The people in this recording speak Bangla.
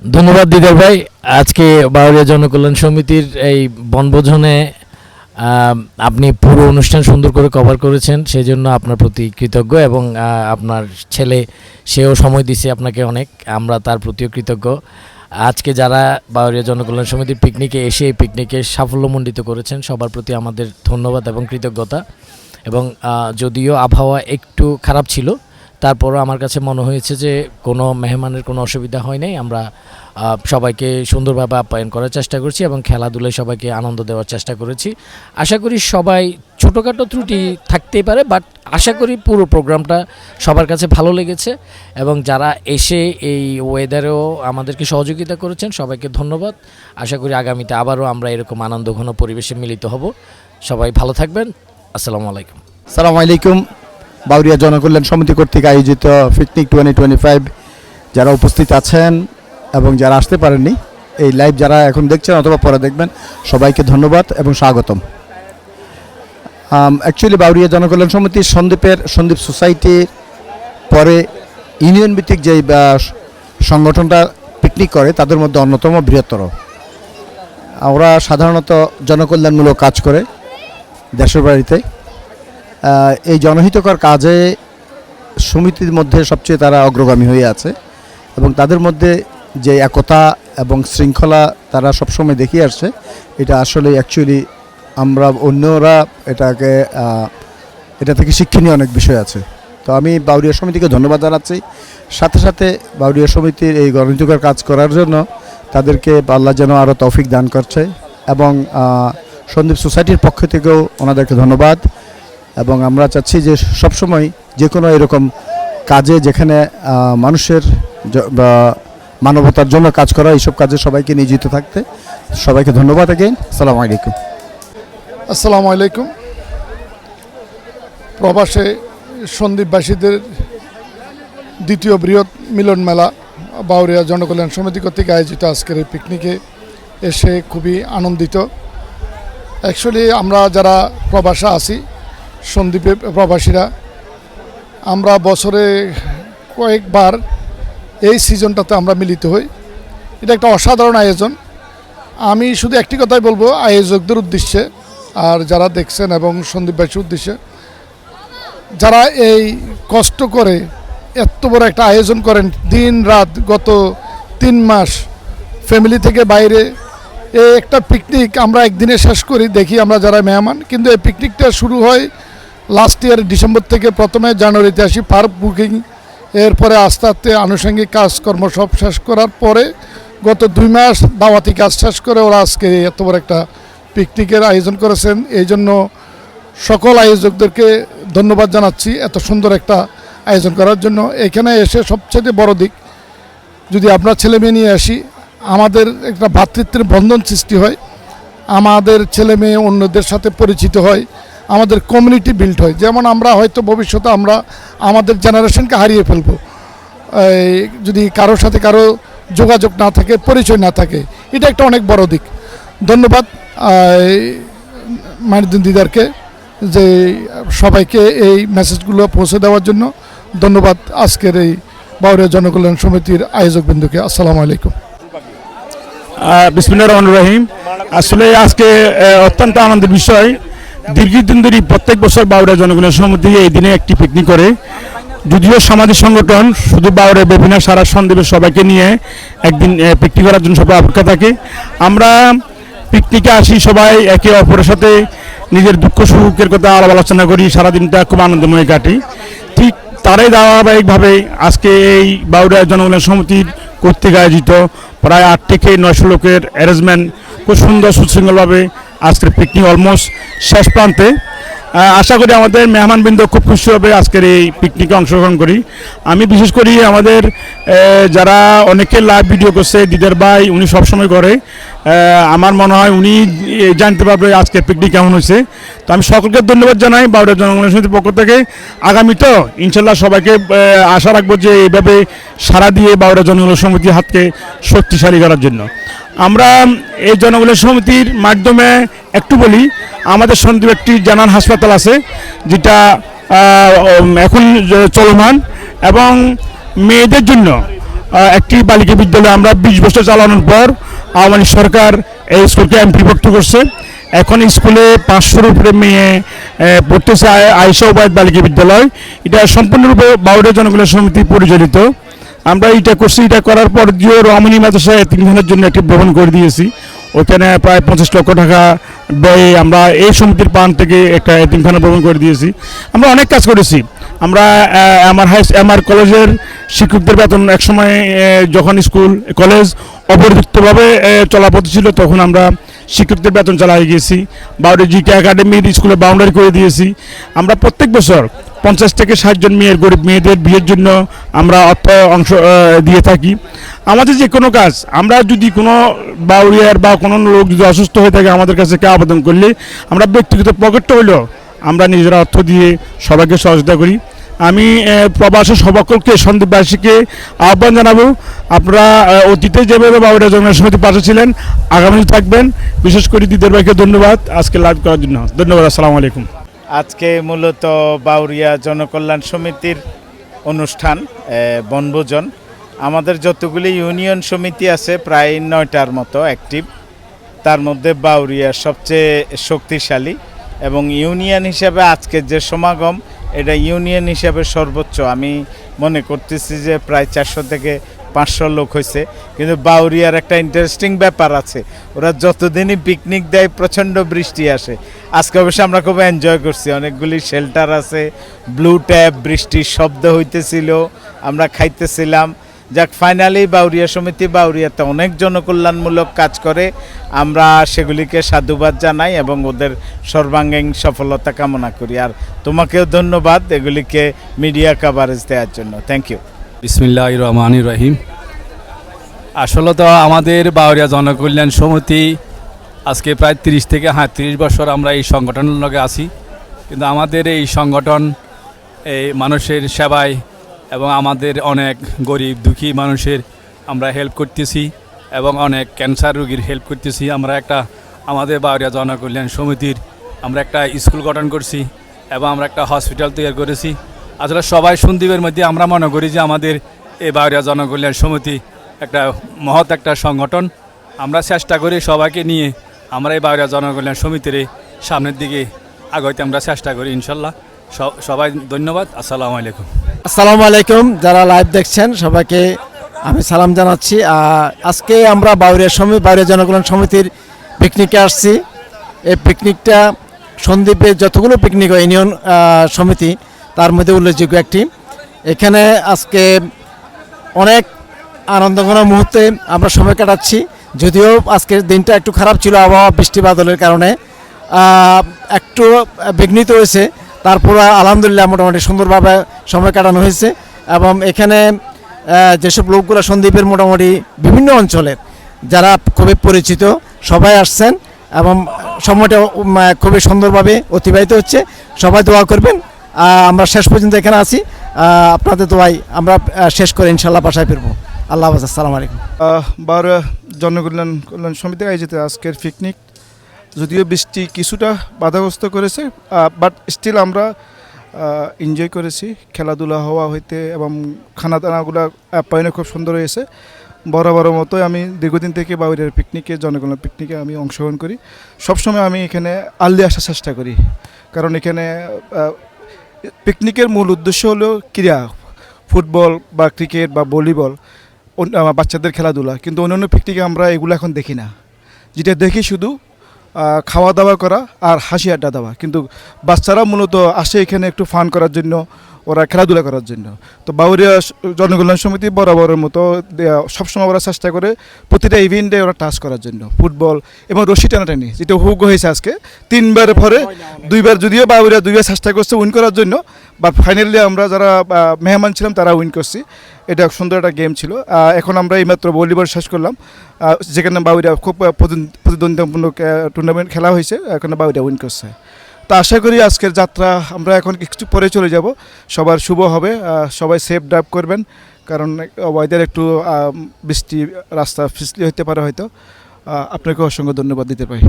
ধন্যবাদ দিদার ভাই। আজকে বাউরিয়া জনকল্যাণ সমিতির এই বনভোজনে আপনি পুরো অনুষ্ঠান সুন্দর করে কভার করেছেন সেই জন্য আপনার প্রতি কৃতজ্ঞ এবং আপনার ছেলে, সেও সময় দিছে আপনাকে অনেক, আমরা তার প্রতিও কৃতজ্ঞ। আজকে যারা বাউরিয়া জনকল্যাণ সমিতির পিকনিকে এসে এই পিকনিকে সাফল্যমণ্ডিত করেছেন, সবার প্রতি আমাদের ধন্যবাদ এবং কৃতজ্ঞতা। এবং যদিও আবহাওয়া একটু খারাপ ছিল তারপরও আমার কাছে মনে হয়েছে যে কোনো মেহমানের কোনো অসুবিধা হয় নাই। আমরা সবাইকে সুন্দরভাবে আপ্যায়ন করার চেষ্টা করছি এবং খেলাধুলায় সবাইকে আনন্দ দেওয়ার চেষ্টা করেছি। আশা করি সবাই ছোটোখাটো ত্রুটি থাকতেই পারে, বাট আশা করি পুরো প্রোগ্রামটা সবার কাছে ভালো লেগেছে এবং যারা এসে এই ওয়েদারেও আমাদেরকে সহযোগিতা করেছেন, সবাইকে ধন্যবাদ। আশা করি আগামীতে আবারও আমরা এরকম আনন্দঘন পরিবেশে মিলিত হব। সবাই ভালো থাকবেন। আসসালামু আলাইকুম। সালাম আলাইকুম। বাউরিয়া জনকল্যাণ সমিতি কর্তৃক আয়োজিত পিকনিক টোয়েন্টি টোয়েন্টি ফাইভ যারা উপস্থিত আছেন এবং যারা আসতে পারেননি, এই লাইভ যারা এখন দেখছেন অথবা পরে দেখবেন, সবাইকে ধন্যবাদ এবং স্বাগতম। অ্যাকচুয়ালি বাউরিয়া জনকল্যাণ সমিতি সন্দীপের সন্দীপ সোসাইটির পরে ইউনিয়ন ভিত্তিক যেই সংগঠনটা পিকনিক করে, তাদের মধ্যে অন্যতম বৃহত্তর। ওরা সাধারণত জনকল্যাণমূলক কাজ করে দেশের বাড়িতে এই জনহিতকর কাজে সমিতির মধ্যে সবচেয়ে তারা অগ্রগামী হয়ে আছে এবং তাদের মধ্যে যে একতা এবং শৃঙ্খলা তারা সবসময় দেখিয়ে আসছে, এটা আসলে অ্যাকচুয়ালি আমরা অন্যরা এটাকে এটা থেকে শিক্ষণীয় অনেক বিষয় আছে। তো আমি বাউরিয়া সমিতিকে ধন্যবাদ জানাচ্ছি। সাথে সাথে বাউরিয়া সমিতির এই গণহিতকর কাজ করার জন্য তাদেরকে আল্লাহ যেন আরও তৌফিক দান করছে এবং সন্দীপ সোসাইটির পক্ষ থেকেও ওনাদেরকে ধন্যবাদ। এবং আমরা চাচ্ছি যে সবসময় যে কোনো এরকম কাজে যেখানে মানুষের মানবতার জন্য কাজ করা, এইসব কাজে সবাইকে নিয়োজিত থাকতে সবাইকে ধন্যবাদ again আসসালামু আলাইকুম। আসসালামু আলাইকুম। প্রবাসে সন্দীপবাসীদের দ্বিতীয় বৃহৎ মিলন মেলা, বাউরিয়া জনকল্যাণ সমিতি কর্তৃক আয়োজিত আজকের এই পিকনিকে এসে খুবই আনন্দিত। অ্যাকচুয়ালি আমরা যারা প্রবাসে আছি সন্দীপে প্রবাসীরা, আমরা বছরে কয়েকবার এই সিজনটাতে আমরা মিলিত হই। এটা একটা অসাধারণ আয়োজন। আমি শুধু একটি কথাই বলব, আয়োজকদের উদ্দেশ্যে, আর যারা দেখছেন এবং সন্দীপবাসীর উদ্দেশ্যে, যারা এই কষ্ট করে এত বড় একটা আয়োজন করেন, দিন, রাত, গত তিন মাস, ফ্যামিলি থেকে বাইরে, এই একটা পিকনিক আমরা একদিনে শেষ করি, দেখি আমরা যারা মেহমান, কিন্তু এই পিকনিকটা শুরু হয় লাস্ট ইয়ার ডিসেম্বর থেকে প্রথমে জানুয়ারিতে আসি পার্ক বুকিং এরপরে আস্তে আস্তে আনুষঙ্গিক কাজকর্ম সব শেষ করার পরে গত দুই মাস দাওয়াতি কাজ শেষ করে ওরা আজকে এত বড় একটা পিকনিকের আয়োজন করেছেন। এই জন্য সকল আয়োজকদেরকে ধন্যবাদ জানাচ্ছি এত সুন্দর একটা আয়োজন করার জন্য। এখানে এসে সবচেয়ে বড় দিক, যদি আপনার ছেলে মেয়ে নিয়ে আসি, আমাদের একটা ভ্রাতৃত্বের বন্ধন সৃষ্টি হয়, আমাদের ছেলে মেয়ে অন্যদের সাথে পরিচিত হয় আমাদের কমিউনিটি বিল্ড হয়। যেমন আমরা হয়তো ভবিষ্যতে আমরা আমাদের জেনারেশনকে হারিয়ে ফেলব। যদি কারোর সাথে কারও যোগাযোগ না থাকে, পরিচয় না থাকে, এটা একটা অনেক বড় দিক। ধন্যবাদ মাইনুদ্দিন দিদারকে যে সবাইকে এই মেসেজগুলো পৌঁছে দেওয়ার জন্য। ধন্যবাদ আজকের এই বাউরিয়া জনকল্যাণ সমিতির আয়োজকবৃন্দকে আসসালামু আলাইকুম। বিসমিল্লা রহমান রহিম। আসলে আজকে অত্যন্ত আনন্দের বিষয়। দীর্ঘদিন ধরে প্রত্যেক বছর বাউরা জনগণের সমিতি এই দিনে একটি পিকনিক করে। যদিও সামাজিক সংগঠন, শুধু বাউরে বিভিন্ন সারা সন্দেবের সবাইকে নিয়ে একদিন পিকনিক করার জন্য সবাই অপেক্ষা থাকে। আমরা পিকনিকে আসি সবাই একে অপরের সাথে নিজের দুঃখ সুখের কথা আলাপ আলোচনা করি, সারাদিনটা খুব আনন্দময় কাটি। ঠিক তারাই ধারাবাহিকভাবে আজকে এই বাউরিয়া জনগণের সমিতির কর্তৃক আয়োজিত প্রায় আট থেকে নয়শো লোকের অ্যারেঞ্জমেন্ট খুব সুন্দর, সুশৃঙ্খলভাবে আজকের পিকনিক অলমোস্ট শেষ প্রান্তে। আশা করি আমাদের মেহমানবৃন্দ খুব খুশি হবে আজকের এই পিকনিকে অংশগ্রহণ করি। আমি বিশেষ করি আমাদের যারা অনেকে লাইভ ভিডিও করছে, দিদার ভাই, উনি সবসময় করে। আমার মনে হয় উনি জানতে পারবে আজকের পিকনিক কেমন হয়েছে। তো আমি সকলকে ধন্যবাদ জানাই বারোটা জনগণের সমিতির পক্ষ থেকে। আগামী তো ইনশাল্লাহ সবাইকে আশা রাখব যে এইভাবে সারা দিয়ে বারোটা জনগণ সমিতির হাতকে শক্তিশালী করার জন্য। আমরা এই জনগণের সমিতির মাধ্যমে একটু বলি, আমাদের সন্দীপ একটি জানান হাসপাতাল আছে, যেটা এখন চলমান, এবং মেয়েদের জন্য একটি বালিকা বিদ্যালয় আমরা বিশ বছর চালানোর পর আওয়ামী সরকার এই স্কুলকে এমপিভুক্ত করছে। এখন স্কুলে পাঁচশোর উপরে মেয়ে পড়তেছে আয়- আয়সা উপায় বালিকা বিদ্যালয়। এটা সম্পূর্ণরূপে বাউরিয়া জনকল্যাণ সমিতি পরিচালিত। আমরা এটা করছি এটা করার পর জিও রমণী মাদ্রাসা এতিমখানার জন্য একটি ভবন করে দিয়েছি। ওখানে প্রায় পঞ্চাশ লক্ষ টাকা ব্যয়ে আমরা এই সমিতির পান থেকে একটা এতিমখানা ভবন করে দিয়েছি। আমরা অনেক কাজ করেছি। আমরা আমার হাই আমার কলেজের শিক্ষকদের বেতন একসময় যখন স্কুল, কলেজ অপরিযুক্তভাবে চলাপথ ছিল, তখন আমরা শিক্ষকদের বেতন চালাই গিয়েছি। বাউরি জিকে একাডেমির স্কুলে বাউন্ডারি করে দিয়েছি। আমরা প্রত্যেক বছর পঞ্চাশ থেকে ষাট জন মেয়ের গরিব মেয়েদের বিয়ের জন্য আমরা অর্থ অংশ দিয়ে থাকি। আমাদের যে কোনো কাজ, আমরা যদি কোনো বাউরিয়ার বা কোনো লোক যদি অসুস্থ হয়ে থাকে আমাদের কাছে কে আবেদন করলে, আমরা ব্যক্তিগত পকেটটা হইলেও আমরা নিজেরা অর্থ দিয়ে সবাইকে সহযোগিতা করি। আমি প্রবাসী সবাকলকে সন্দীপবাসীকে আহ্বান জানাব, আপনারা অতীতে যেভাবে বাবুরা জন্মের সমিতি পাশে ছিলেন আগামী থাকবেন। বিশেষ করে দিদের ভাইকে ধন্যবাদ। আজকে লাইভ করার জন্য। ধন্যবাদ, আসসালামু আলাইকুম। আজকে মূলত বাউরিয়া জনকল্যাণ সমিতির অনুষ্ঠান বনভোজন। আমাদের যতগুলি ইউনিয়ন সমিতি আছে, প্রায় নয়টার মতো অ্যাক্টিভ তার মধ্যে বাউরিয়া সবচেয়ে শক্তিশালী এবং ইউনিয়ন হিসাবে আজকের যে সমাগম এটা ইউনিয়ন হিসাবে সর্বোচ্চ। আমি মনে করতেছি যে প্রায় চারশো থেকে পাঁচশো লোক হয়েছে। কিন্তু বাউরিয়ার একটা ইন্টারেস্টিং ব্যাপার আছে। ওরা যতদিনই পিকনিক দেয়, প্রচণ্ড বৃষ্টি আসে। আজকে অবশ্যই আমরা খুব এনজয় করছি। অনেকগুলি শেল্টার আছে ব্লু ট্যাপ বৃষ্টির শব্দ হইতেছিল, আমরা খাইতেছিলাম। যাক ফাইনালি বাউরিয়া সমিতি, বাউরিয়াতে অনেক জনকল্যাণমূলক কাজ করে। আমরা সেগুলিকে সাধুবাদ জানাই এবং ওদের সর্বাঙ্গীন সফলতা কামনা করি। আর তোমাকেও ধন্যবাদ এগুলিকে মিডিয়া কাভারেজ দেওয়ার জন্য। থ্যাংক ইউ বিসমিল্লাহ রহমান রহিম। আসলে তো আমাদের বাউরিয়া জনকল্যাণ সমিতি আজকে প্রায় তিরিশ থেকে হ্যাঁ তিরিশ বছর আমরা এই সংগঠনের লগে আছি। কিন্তু আমাদের এই সংগঠন এই মানুষের সেবায় এবং আমাদের অনেক গরিব, দুঃখী মানুষের আমরা হেল্প করতেছি এবং অনেক ক্যান্সার রোগীর হেল্প করতেছি। আমরা একটা আমাদের বাউরিয়া জনকল্যাণ সমিতির আমরা একটা স্কুল গঠন করছি এবং আমরা একটা হসপিটাল তৈরি করেছি। আসলে সবাই সন্দীপের মধ্যে আমরা মনে করি যে আমাদের এই বাউরিয়া জনকল্যাণ সমিতি একটা মহৎ একটা সংগঠন। আমরা চেষ্টা করি সবাইকে নিয়ে আমরা এই বাউরিয়া জনকল্যাণ সমিতির সামনের দিকে আগাইতে, আমরা চেষ্টা করি ইনশাল্লাহ। সবাই ধন্যবাদ, আসসালামু আলাইকুম। আসসালামু আলাইকুম, যারা লাইভ দেখছেন, সবাইকে আমি সালাম জানাচ্ছি। আজকে আমরা বাউরিয়া সমিতি বাউরিয়া জনকল্যাণ সমিতির পিকনিকে আসছি। এই পিকনিকটা সন্দ্বীপে যতগুলো পিকনিক হয়, ইউনিয়ন সমিতি, তার মধ্যে উল্লেখযোগ্য একটি। এখানে আজকে অনেক আনন্দঘন মুহূর্তে আমরা সময় কাটাচ্ছি। যদিও আজকের দিনটা একটু খারাপ ছিল, আবহাওয়া বৃষ্টি বাদলের কারণে একটু বিঘ্নিত হয়েছে। তারপর আলহামদুলিল্লাহ মোটামুটি সুন্দরভাবে সময় কাটানো হয়েছে এবং এখানে যেসব লোকগুলো সন্দ্বীপের মোটামুটি বিভিন্ন অঞ্চলের, যারা খুবই পরিচিত, সবাই আসছেন এবং সময়টা খুবই সুন্দরভাবে অতিবাহিত হচ্ছে। সবাই দোয়া করবেন। আমরা শেষ পর্যন্ত এখানে আছি। আপনাদের দোয়াই আমরা শেষ করে ইনশাল্লাহ বাসায় ফিরবো। আল্লাহ আসসালামু আলাইকুম। বার জনকল্যাণ কল্যাণ সমিতি আয়োজিত আজকের পিকনিক যদিও বৃষ্টি কিছুটা বাধাগ্রস্ত করেছে বাট স্টিল আমরা এনজয় করেছি। খেলাধুলা হওয়া হইতে এবং খানা দানাগুলো আপ্যায়নে খুব সুন্দর হয়েছে। বড় মতোই আমি দীর্ঘদিন থেকে বাউরিয়ার পিকনিকে জনকল্যাণ পিকনিকে আমি অংশগ্রহণ করি। সবসময় আমি এখানে আল্লি আসার চেষ্টা করি। কারণ এখানে পিকনিকের মূল উদ্দেশ্য হলো ক্রীড়া, ফুটবল বা ক্রিকেট বা ভলিবল বাচ্চাদের খেলাধুলা। কিন্তু অন্যান্য পিকনিকে আমরা এগুলো এখন দেখি না। যেটা দেখি শুধু খাওয়া দাওয়া করা আর হাসি আড্ডা দেওয়া। কিন্তু বাচ্চারা মূলত আসে এখানে একটু ফান করার জন্য ওরা খেলাধুলা করার জন্য। তো বাউরিয়া জনকল্যাণ সমিতি বরাবরের মতো সবসময় ওরা চেষ্টা করে প্রতিটা ইভেন্টে ওরা টাচ করার জন্য। ফুটবল এবং রশি টানাটানি যেটা হুক হয়েছে আজকে। তিনবার পরে দুইবার যদিও বাউরিয়া দুইবার চেষ্টা করছে উইন করার জন্য বাট ফাইনালি আমরা যারা মেহমান ছিলাম তারা উইন করছি। এটা সুন্দর একটা গেম ছিল। এখন আমরা এইমাত্র ভলিবল শেষ করলাম। যেখানে বাউরিয়া খুব আহ, প্রতিদ্বন্দ্বী- প্রতিদ্বন্দ্বিতামূলক টুর্নামেন্ট খেলা হয়েছে এখানে বাউরিয়া উইন করছে। তো আশা করি আজকের যাত্রা আমরা এখন একটু পরে চলে যাব। সবার শুভ হবে সবাই সেফ ড্রাইভ করবেন কারণ ওয়েদার একটু বৃষ্টি রাস্তা ফিসলি হতে পারে হয়তো। আপনাকে অসংখ্য ধন্যবাদ দিতে পারি।